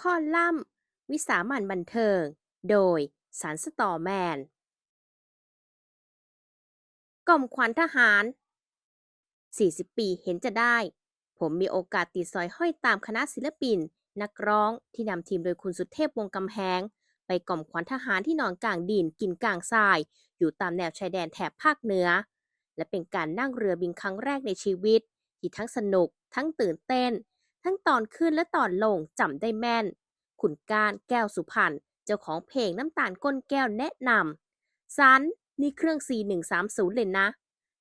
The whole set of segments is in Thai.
ข้อล่ำวิสามันบันเทิง โดยสารสตอแมน กล่อมขวัญทหาร 40 ปีเห็นจะได้ ผมมีโอกาสติดสอยห้อยตามคณะศิลปิน นักร้องที่นำทีมโดยคุณสุเทพวงกำแพงไปกล่อมขวัญทหารที่นอนกลางดินกินกลางทราย อยู่ตามแนวชายแดนแถบภาคเหนือ และเป็นการนั่งเรือบินครั้งแรกในชีวิต ที่ทั้งสนุก ทั้งตื่นเต้น ทั้งตอนขึ้นและตอนลงจำได้แม่น ขุนการแก้วสุพรรณเจ้าของเพลงน้ำตาลก้นแก้วแนะนำซันนี่เครื่อง C130 เลยนะ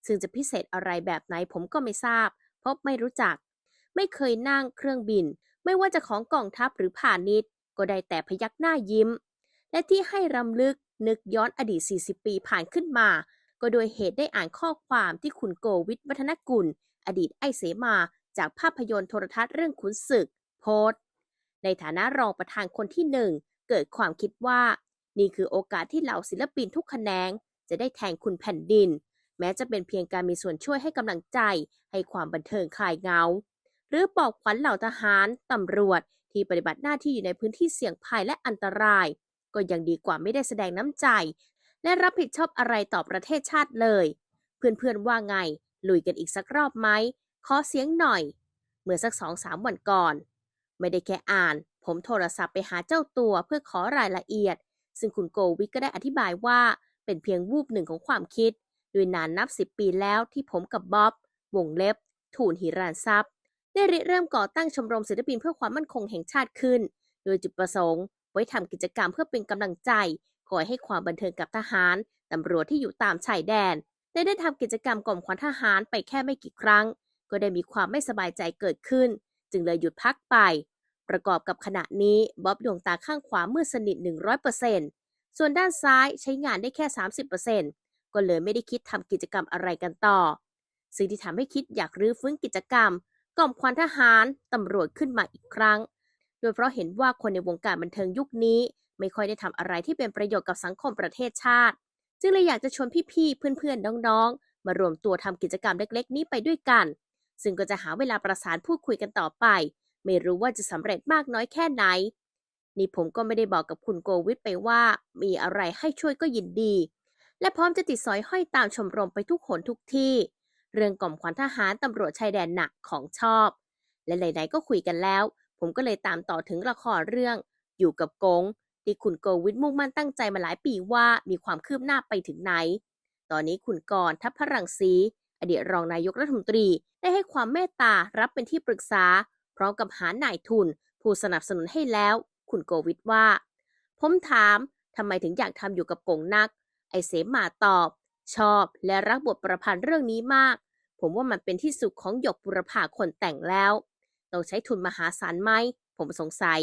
ซึ่งจะพิเศษอะไรแบบไหนผมก็ไม่ทราบ เพราะไม่รู้จัก ไม่เคยนั่งเครื่องบิน ไม่ว่าจะของกองทัพหรือผ่านิชย์ก็ได้แต่พยักหน้ายิ้ม และที่ให้รำลึกนึกย้อนอดีต 40 ปีผ่านขึ้นมา ก็โดยเหตุได้อ่านข้อความที่คุณโกวิทวัฒนกุล อดีตไอเสมา จากภาพยนตร์โทรทัศน์เรื่องขุนศึก โพสต์ในฐานะรองประธานคนที่หนึ่งเกิดความคิดว่า นี่คือโอกาสที่เหล่าศิลปินทุกแขนง จะได้แทนคุณแผ่นดิน แม้จะเป็นเพียงการมีส่วนช่วยให้กำลังใจ ให้ความบันเทิงคลายเงา หรือปลอบขวัญเหล่าทหารตำรวจที่ปฏิบัติหน้าที่อยู่ในพื้นที่เสี่ยงภัยและอันตราย ก็ยังดีกว่าไม่ได้แสดงน้ำใจ และรับผิดชอบอะไรต่อประเทศชาติเลย เพื่อนๆว่าไงลุยกันอีกสักรอบไหม ขอเสียงหน่อย เมื่อสักสองสามวันก่อน ไม่ได้แค่อ่าน ผมโทรศัพท์ไปหาเจ้าตัวเพื่อขอรายละเอียด ซึ่งคุณโกวิทก็ได้อธิบายว่าเป็นเพียงวูบหนึ่งของความคิด โดยนานนับสิบปีแล้วที่ผมกับบ๊อบ วงเล็บ ถูนหิรานทรัพย์ ได้ริเริ่มก่อตั้งชมรมศิลปินเพื่อความมั่นคงแห่งชาติขึ้น โดยจุดประสงค์ ไว้ทำกิจกรรมเพื่อเป็นกำลังใจ คอยให้ความบันเทิงกับทหารตำรวจที่อยู่ตามชายแดน ได้ได้ทำกิจกรรมกล่อมขวัญทหารไปแค่ไม่กี่ครั้ง ก็ได้มีความไม่สบายใจเกิดขึ้น จึงเลยหยุดพักไป ประกอบกับขณะนี้บ๊อบดวงตาข้างขวามืดสนิท 100%ส่วนด้านซ้ายใช้งานได้แค่ 30%ก็เลยไม่ได้คิดทำกิจกรรมอะไรกันต่อ ซึ่งที่ทำให้คิดอยากรื้อฟื้นกิจกรรมกล่อมขวัญทหารตำรวจขึ้นมาอีกครั้ง โดยเพราะเห็นว่าคนในวงการบันเทิงยุคนี้ ไม่ค่อยได้ทำอะไรที่เป็นประโยชน์กับสังคมประเทศชาติ จึงเลยอยากจะชวนพี่ๆ เพื่อนๆ น้องๆ มารวมตัวทำกิจกรรมเล็กๆ นี้ไปด้วยกัน ซึ่งก็จะหาเวลาประสานพูดคุยกันต่อไป ไม่รู้ว่าจะสำเร็จมากน้อยแค่ไหน นี่ผมก็ไม่ได้บอกกับคุณโกวิทไปว่า มีอะไรให้ช่วยก็ยินดี และพร้อมจะติดสอยห้อยตามชมรมไปทุกหนทุกที่ เรื่องกล่อมขวัญทหารตำรวจชายแดนหนักของชอบ และไหนๆก็คุยกันแล้ว ผมก็เลยตามต่อถึงละครเรื่อง อยู่กับกงที่คุณโกวิทมุ่งมั่นตั้งใจมาหลายปีว่ามีความคืบหน้าไปถึงไหน ตอนนี้คุณกรทัพพรังสี อดีตรองนายกรัฐมนตรีได้ให้ความเมตตารับเป็นที่ปรึกษา พร้อมกับหานายทุน ผู้สนับสนุนให้แล้ว คุณโกวิทว่า ผมถามทำไมถึงอยากทำอยู่กับกงนัก ไอเสมาตอบ ชอบและรักบทประพันธ์เรื่องนี้มาก ผมว่ามันเป็นที่สุดของหยกบุรพาคนแต่งแล้ว ต้องใช้ทุนมหาศาลไหม ผมสงสัย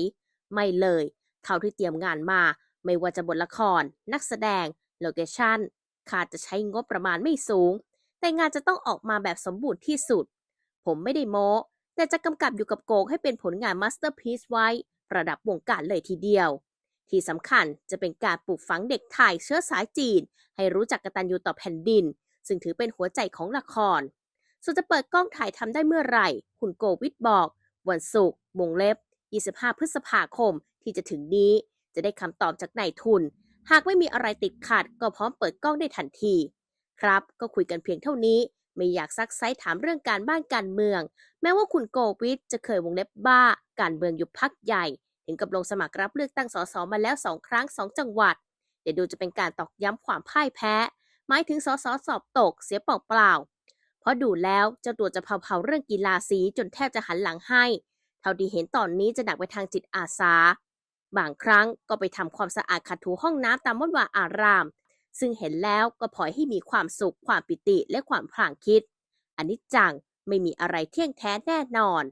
ไม่เลยเท่าที่เตรียมงานมา ไม่ว่าจะบทละคร นักแสดง โลเคชั่นคาดจะใช้งบประมาณไม่สูง แต่งานจะต้องออกมาแบบสมบูรณ์ที่สุด ผมไม่ได้โม้แต่จะกำกับอยู่กับโกงให้เป็นผลงานมาสเตอร์พีซไว้ ระดับวงการเลยทีเดียว ที่สำคัญจะเป็นการปลูกฝังเด็กไทยเชื้อสายจีน ให้รู้จักกตัญญูต่อแผ่นดิน ซึ่งถือเป็นหัวใจของละคร ส่วนจะเปิดกล้องถ่ายทำได้เมื่อไหร่ คุณโกวิทบอก วันศุกร์วงเล็บ 25 พฤษภาคมที่จะถึงนี้ จะได้คำตอบจากนายทุน หากไม่มีอะไรติดขัดก็พร้อมเปิดกล้องได้ทันที ครับ ก็คุยกันเพียงเท่านี้ ไม่อยากซักไซถามเรื่องการบ้านการเมือง แม้ว่าคุณโกวิทจะเคยวงเล็บบ้า การเมืองอยู่พักใหญ่ ถึงกับลงสมัครรับเลือกตั้งสสมาแล้วสองครั้งสองจังหวัด เดี๋ยวดูจะเป็นการตอกย้ำความพ่ายแพ้ หมายถึงสสสอบตกเสียเปล่าเพราะดูแล้วเจ้าตัวจะเผาๆเรื่องกีฬาสีจนแทบจะหันหลังให้ เท่าที่เห็นตอนนี้จะหนักไปทางจิตอาสา บางครั้งก็ไปทำความสะอาดขัดถูห้องน้ำตามวัดวาอาราม ซึ่งเห็นแล้วก็พลอยให้มีความสุขความปิติและความพลางคิดอันนี้จังไม่มีอะไรเที่ยงแท้แน่นอน